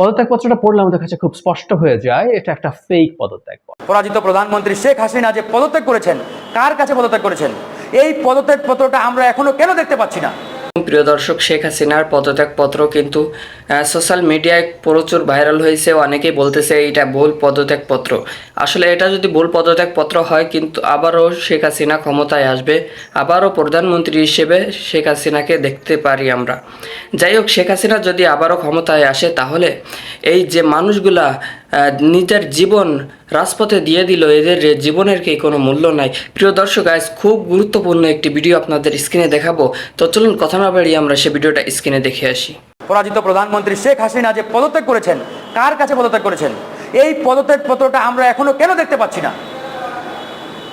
পদত্যাগপত্রটা পড়লে আমাদের কাছে খুব স্পষ্ট হয়ে যায়, এটা একটা ফেক পদত্যাগ। পরাজিত প্রধানমন্ত্রী শেখ হাসিনা যে পদত্যাগ করেছেন, কার কাছে পদত্যাগ করেছেন? এই পদত্যাগ পত্রটা আমরা এখনও কেন দেখতে পাচ্ছি না? প্রিয় দর্শক, শেখ হাসিনার পদত্যাগপত্র কিন্তু সোশ্যাল মিডিয়ায় প্রচুর ভাইরাল হয়েছে। অনেকেই বলতেছে এটা ভুল পদত্যাগপত্র। আসলে এটা যদি ভুল পদত্যাগপত্র হয়, কিন্তু আবারও শেখ হাসিনা ক্ষমতায় আসবে। আবারও প্রধানমন্ত্রী হিসেবে শেখ হাসিনাকে দেখতে পারি আমরা। যাই হোক, শেখ হাসিনা যদি আবারও ক্ষমতায় আসে, তাহলে এই যে মানুষগুলা নিজের জীবন রাজপথে দিয়ে দিল। এদের জীবনের কি কোনো মূল্য নাই? প্রিয় দর্শক, আজ খুব গুরুত্বপূর্ণ একটি ভিডিও আপনাদের স্ক্রিনে দেখাবো। তো চলুন, কথা না বাড়িয়ে আমরা সে ভিডিওটা স্ক্রিনে দেখে আসি। পরাজিত প্রধানমন্ত্রী শেখ হাসিনা যে পদত্যাগ করেছেন, কার কাছে পদত্যাগ করেছেন? এই পদত্যাগ পত্রটা আমরা এখনও কেন দেখতে পাচ্ছি না?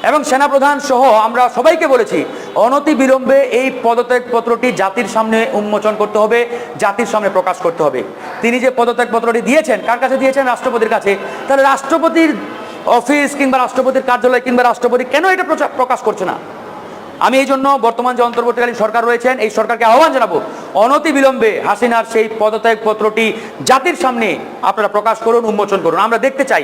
এবং সেনাপ্রধান সহ আমরা সবাইকে বলেছি, অনতি বিলম্বে এই পদত্যাগ পত্রটি জাতির সামনে উন্মোচন করতে হবে, জাতির সামনে প্রকাশ করতে হবে। তিনি যে পদত্যাগ পত্রটি দিয়েছেন, কার কাছে দিয়েছেন? রাষ্ট্রপতির কাছে। তাহলে রাষ্ট্রপতির অফিস কিংবা রাষ্ট্রপতির কার্যালয় কিংবা রাষ্ট্রপতি কেন এটা প্রকাশ করছে না? আমি এই জন্য বর্তমান যে অন্তর্বর্তীকালীন সরকার রয়েছেন, এই সরকারকে আহ্বান জানাব, অনতি বিলম্বে হাসিনার সেই পদত্যাগ পত্রটি জাতির সামনে আপনারা প্রকাশ করুন, উন্মোচন করুন। আমরা দেখতে চাই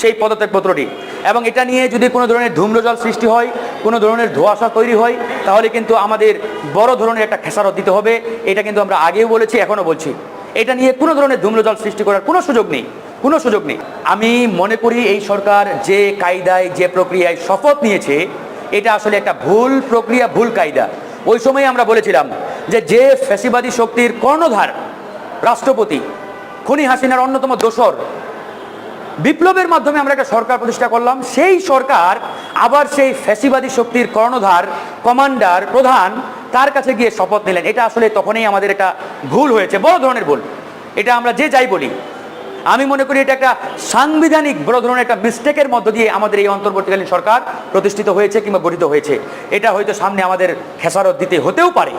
সেই পদত্যাগ পত্রটি এবং এটা নিয়ে যদি কোনো ধরনের ধূম্রজল সৃষ্টি হয়, কোনো ধরনের ধোঁয়াশা তৈরি হয়, তাহলে কিন্তু আমাদের বড় ধরনের একটা খেসারত দিতে হবে। এটা কিন্তু আমরা আগেও বলেছি, এখনও বলছি। এটা নিয়ে কোনো ধরনের ধূম্রজল সৃষ্টি করার কোনো সুযোগ নেই, কোনো সুযোগ নেই। আমি মনে করি এই সরকার যে কায়দায়, যে প্রক্রিয়ায় শপথ নিয়েছে, এটা আসলে একটা ভুল প্রক্রিয়া, ভুল কায়দা। ওই সময় আমরা বলেছিলাম যে যে ফ্যাসিবাদী শক্তির কর্ণধার, রাষ্ট্রপতি, খুনি হাসিনার অন্যতম দোসর বিপ্লবের মাধ্যমে আমরা একটা সরকার প্রতিষ্ঠা করলাম। সেই সরকার আবার সেই ফ্যাসিবাদী শক্তির কর্ণধার, কমান্ডার, প্রধান তার কাছে গিয়ে শপথ নিলেন। এটা আসলে তখনই আমাদের একটা ভুল হয়েছে, বড় ধরনের ভুল। এটা আমরা যে যাই বলি, আমি মনে করি এটা একটা সাংবিধানিক বড় ধরনের একটা মিস্টেকের মধ্য দিয়ে আমাদের এই অন্তর্বর্তীকালীন সরকার প্রতিষ্ঠিত হয়েছে কিংবা গঠিত হয়েছে। এটা হয়তো সামনে আমাদের খেসারত দিতে হতেও পারে।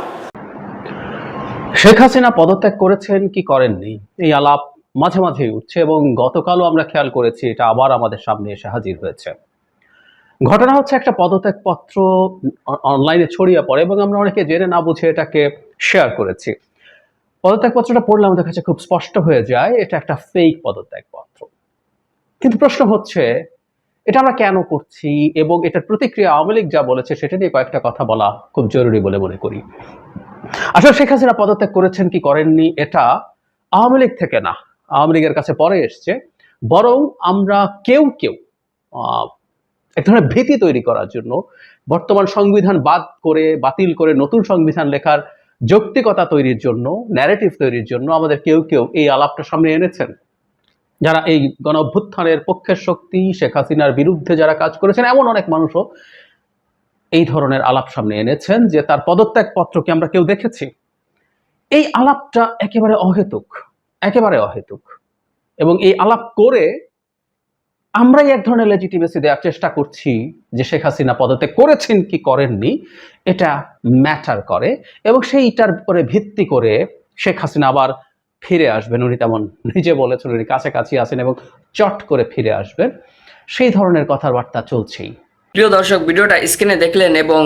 শেখ হাসিনা পদত্যাগ করেছেন, কি করেননি? এই আলাপ মাঝে মাঝেই উঠছে এবং গতকালও আমরা খেয়াল করেছি এটা আবার আমাদের সামনে এসে হাজির হয়েছে। ঘটনা হচ্ছে একটা পদত্যাগ পত্র অনলাইনে ছড়িয়ে পড়ে এবং আমরা অনেকে জেনে না বুঝে এটাকে শেয়ার করেছি। পদত্যাগ পত্রটা পড়লে আমাদের কাছে খুব স্পষ্ট হয়ে যায়, এটা একটা ফেক পদত্যাগ পত্র কিন্তু প্রশ্ন হচ্ছে, এটা আমরা কেন করছি এবং এটার প্রতিক্রিয়া আওয়ামী লীগ যা বলেছে সেটা নিয়ে কয়েকটা কথা বলা খুব জরুরি বলে মনে করি। আসলে শেখ হাসিনা পদত্যাগ করেছেন কি করেননি এটা আওয়ামী লীগ থেকে না আওয়ামী লীগের কাছে পরে এসছে, বরং আমরা কেউ কেউ এক ধরনের ভীতি তৈরি করার জন্য বর্তমান সংবিধান বাদ করে, বাতিল করে নতুন সংবিধান লেখার যৌক্তিকতা তৈরির জন্য ন্যারেটিভ তৈরির জন্য আমাদের কেউ কেউ এই আলাপটা সামনে এনেছেন। যারা এই গণ অভ্যুত্থানের পক্ষের শক্তি, শেখ হাসিনার বিরুদ্ধে যারা কাজ করেছেন, এমন অনেক মানুষও এই ধরনের আলাপ সামনে এনেছেন যে তার পদত্যাগ পত্রকে আমরা কেউ দেখেছি। এই আলাপটা একেবারে অহেতুক। একেবারে অহেতুক। এবং এই আলাপ করে আমরাই এক ধরনের লেজিটিমেসি দেওয়ার চেষ্টা করছি যে শেখ হাসিনা পদত্যাগ করেছেন কি করেননি, এটা ম্যাটার করে এবং সেইটার উপরে ভিত্তি করে শেখ হাসিনা আবার ফিরে আসবেন। উনি তেমন নিজে বলেছেন, উনি কাছাকাছি আছেন এবং চট করে ফিরে আসবেন। সেই ধরনের কথাবার্তা চলছেই। প্রিয় দর্শক, ভিডিওটা স্ক্রিনে দেখলেন এবং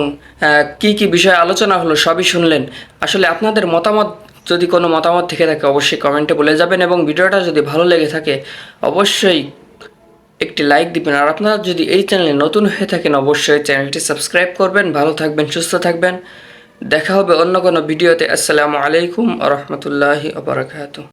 কি কি বিষয়ে আলোচনা হলো সবই শুনলেন। আসলে আপনাদের মতামত যদি কোনো মতামত থেকে থাকে অবশ্যই কমেন্টে বলে যাবেন এবং ভিডিওটা যদি ভালো লেগে থাকে অবশ্যই একটি লাইক দিবেন। আর আপনারা যদি এই চ্যানেলে নতুন হয়ে থাকেন অবশ্যই চ্যানেলটি সাবস্ক্রাইব করবেন, ভালো থাকবেন, সুস্থ থাকবেন। দেখা হবে অন্য কোনো ভিডিওতে। আসসালামু আলাইকুম আ রহমতুল্লাহি